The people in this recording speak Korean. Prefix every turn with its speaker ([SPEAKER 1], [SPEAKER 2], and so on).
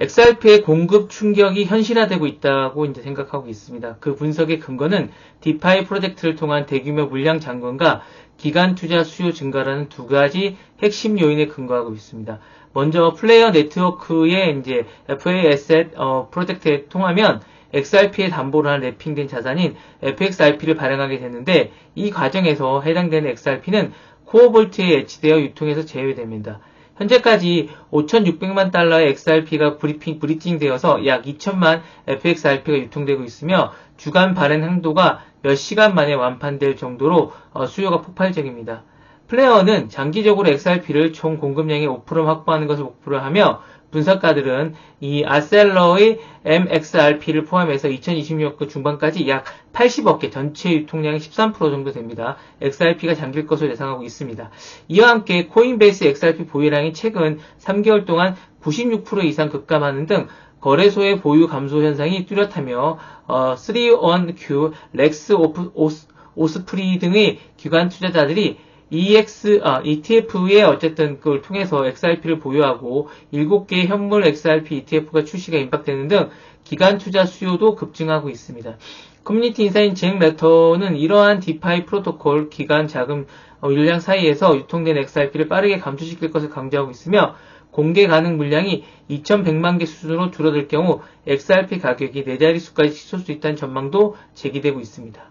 [SPEAKER 1] XRP의 공급 충격이 현실화되고 있다고 이제 생각하고 있습니다. 그 분석의 근거는 디파이 프로젝트를 통한 대규모 물량 잔건과 기간 투자 수요 증가라는 두 가지 핵심 요인에 근거하고 있습니다. 먼저 플레이어 네트워크의 이제 FA 에셋 어, 프로젝트에 통하면 XRP에 담보를 한 랩핑된 자산인 FXRP를 발행하게 되는데 이 과정에서 해당되는 XRP는 코어볼트에 애치되어 유통에서 제외됩니다. 현재까지 5,600만 달러의 XRP가 브리핑, 브리징되어서 약 2천만 FXRP가 유통되고 있으며 주간 발행 한도가 몇 시간 만에 완판될 정도로 어, 수요가 폭발적입니다. 플레어는 장기적으로 XRP를 총 공급량의 5% 확보하는 것을 목표로 하며 분석가들은 이 아셀러의 MXRP를 포함해서 2026년 중반까지 약 80억 개 전체 유통량의 13% 정도 됩니다. XRP가 잠길 것으로 예상하고 있습니다. 이와 함께 코인베이스 XRP 보유량이 최근 3개월 동안 96% 이상 급감하는 등 거래소의 보유 감소 현상이 뚜렷하며 어, 3-1Q, 렉스 오프, 오스, 오스프리 등의 기관 투자자들이 EX, 아, ETF에 어쨌든 그걸 통해서 XRP를 보유하고 7개의 현물 XRP ETF가 출시가 임박되는 등 기간 투자 수요도 급증하고 있습니다. 커뮤니티 인사인 잭 레터는 이러한 디파이 프로토콜 기간 자금 어, 물량 사이에서 유통된 XRP를 빠르게 감소시킬 것을 강조하고 있으며 공개 가능 물량이 2,100만 개 수준으로 줄어들 경우 XRP 가격이 네 자릿수까지 치솟을 수 있다는 전망도 제기되고 있습니다.